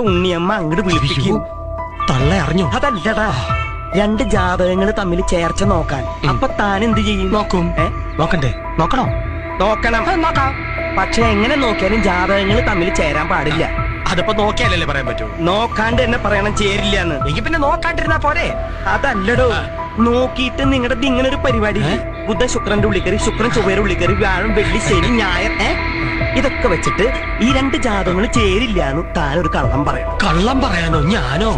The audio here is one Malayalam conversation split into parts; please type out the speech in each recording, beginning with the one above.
ഇപ്പൊ ഉണ്ണിയമ്മ അങ്ങോട്ട് വിളിപ്പിക്കും. തള്ള അറിഞ്ഞോ? അതല്ലടാ രണ്ട് ജാതകങ്ങൾ തമ്മിൽ ചേർച്ച നോക്കാൻ. അപ്പൊ താൻ എന്ത് ചെയ്യും? നോക്കും. നോക്കണ്ടേ? നോക്കണോ? നോക്കണം. നോക്കാം. പക്ഷെ എങ്ങനെ നോക്കിയാലും ജാതകങ്ങൾ തമ്മിൽ ചേരാൻ പാടില്ല. അതിപ്പോ നോക്കിയാലല്ലേ പറയാൻ പറ്റൂ? നോക്കാണ്ട് എന്നെ പറയണം ചേരില്ല എന്ന് എനിക്ക് പിന്നെ നോക്കാണ്ടിരുന്നാ പോരെ? അതല്ലടോ നോക്കിയിട്ട് നിങ്ങളുടെ ഇങ്ങനെ ഒരു പരിപാടി. ബുദ്ധ ബുധ ശുക്രന്റെ ഉള്ളിക്കറി ശുക്രൻ ചൊവ്വയുടെ ഉള്ളിക്കറി വ്യാഴം വെള്ളി ശനി ഞായർ ഏ? ഇതൊക്കെ വെച്ചിട്ട് ഈ രണ്ട് ജാതകങ്ങൾ ചേരില്ല എന്ന് താൻ ഒരു കള്ളം പറയണം. കള്ളം പറയാനോ? ഞാനോ?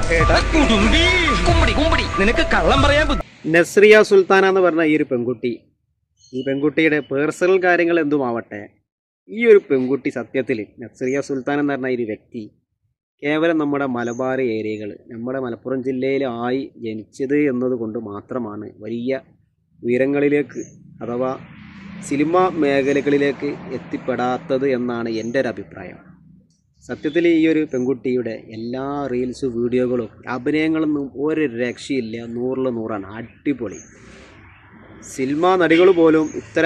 കുമ്പടി കുമ്പടി. നിനക്ക് കള്ളം പറയാൻ ബുദ്ധി- നസ്രിയ സുൽത്താന എന്ന് പറഞ്ഞ ഈ ഒരു പെൺകുട്ടി. ഈ പെൺകുട്ടിയുടെ പേഴ്സണൽ കാര്യങ്ങൾ എന്തുമാവട്ടെ ഈ ഒരു പെൺകുട്ടി സത്യത്തിൽ നസ്രിയ സുൽത്താൻ എന്ന് പറഞ്ഞ ഈ ഒരു വ്യക്തി കേവലം നമ്മുടെ മലബാർ ഏരിയകൾ നമ്മുടെ മലപ്പുറം ജില്ലയിലായി ജനിച്ചത് എന്നതുകൊണ്ട് മാത്രമാണ് വലിയ ഉയരങ്ങളിലേക്ക് അഥവാ സിനിമ മേഖലകളിലേക്ക് എത്തിപ്പെടാത്തത് എന്നാണ് എന്റെ ഒരു അഭിപ്രായം സത്യത്തിൽ ഈ ഒരു പെൺകുട്ടിയുടെ എല്ലാ റീൽസ് വീഡിയോകളും അഭിനയങ്ങളൊന്നും ഒരു രക്ഷയില്ല. നൂറിൽ നൂറാണ്. അടിപൊളി. സിനിമ നടികൾ പോലും ഇത്ര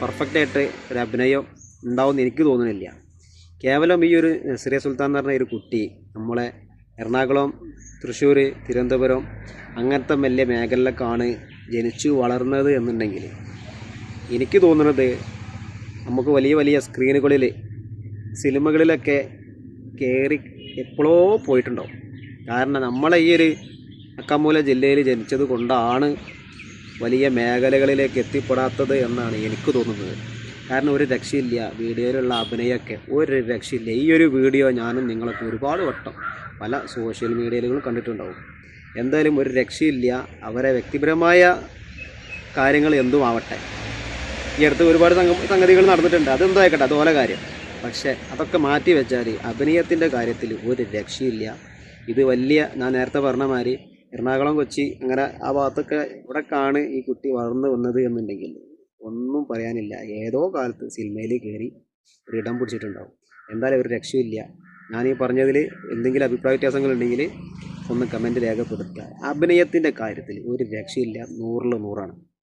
പെർഫെക്റ്റായിട്ട് ഒരു അഭിനയം ഉണ്ടാവുമെന്ന് എനിക്ക് തോന്നുന്നില്ല കേവലം ഈ ഒരു നസ്രിയ സുൽത്താൻ എന്ന് പറഞ്ഞ ഒരു കുട്ടി നമ്മളെ എറണാകുളം തൃശ്ശൂർ തിരുവനന്തപുരം അങ്ങനത്തെ വലിയ മേഖലയിലൊക്കെയാണ് ജനിച്ചു വളർന്നത് എന്നുണ്ടെങ്കിൽ എനിക്ക് തോന്നുന്നത് നമുക്ക് വലിയ വലിയ സ്ക്രീനുകളിൽ സിനിമകളിലൊക്കെ കയറി എപ്പോഴോ പോയിട്ടുണ്ടാവും. കാരണം നമ്മളെ ഈ ഒരു അക്കമൂല ജില്ലയിൽ ജനിച്ചത് കൊണ്ടാണ് വലിയ മേഖലകളിലേക്ക് എത്തിപ്പെടാത്തത് എന്നാണ് എനിക്ക് തോന്നുന്നത്. കാരണം ഒരു രക്ഷയില്ല വീഡിയോയിലുള്ള അഭിനയമൊക്കെ ഒരു രക്ഷയില്ല. ഈ ഒരു വീഡിയോ ഞാനും നിങ്ങളൊക്കെ ഒരുപാട് വട്ടം പല സോഷ്യൽ മീഡിയയിലും കണ്ടിട്ടുണ്ടാവും. എന്തായാലും ഒരു രക്ഷയില്ല അവരെ വ്യക്തിപരമായ കാര്യങ്ങൾ എന്തും ആവട്ടെ. ഈ അടുത്ത് ഒരുപാട് സംഗ- സംഗതികൾ നടന്നിട്ടുണ്ട്. അതെന്തായിക്കട്ടെ അതുപോലെ കാര്യം. പക്ഷേ അതൊക്കെ മാറ്റി വെച്ചാൽ അഭിനയത്തിന്റെ കാര്യത്തിൽ ഒരു രക്ഷയില്ല. ഇത് വലിയ ഞാൻ നേരത്തെ പറഞ്ഞ മാതിരി എറണാകുളം കൊച്ചി അങ്ങനെ ആ ഭാഗത്തൊക്കെ ഇവിടേക്കാണ് ഈ കുട്ടി വളർന്നു വന്നത് എന്നുണ്ടെങ്കിൽ ഒന്നും പറയാനില്ല. ഏതോ കാലത്ത് സിനിമയിൽ കയറി ഒരു ഇടം പിടിച്ചിട്ടുണ്ടാവും. എന്തായാലും ഒരു രക്ഷയില്ല. ഞാൻ ഈ പറഞ്ഞതിൽ എന്തെങ്കിലും അഭിപ്രായ വ്യത്യാസങ്ങളുണ്ടെങ്കിൽ ഒന്ന് കമന്റ് രേഖപ്പെടുത്തുക. അഭിനയത്തിന്റെ കാര്യത്തിൽ ഒരു രക്ഷയില്ല. നൂറിൽ നൂറാണ്.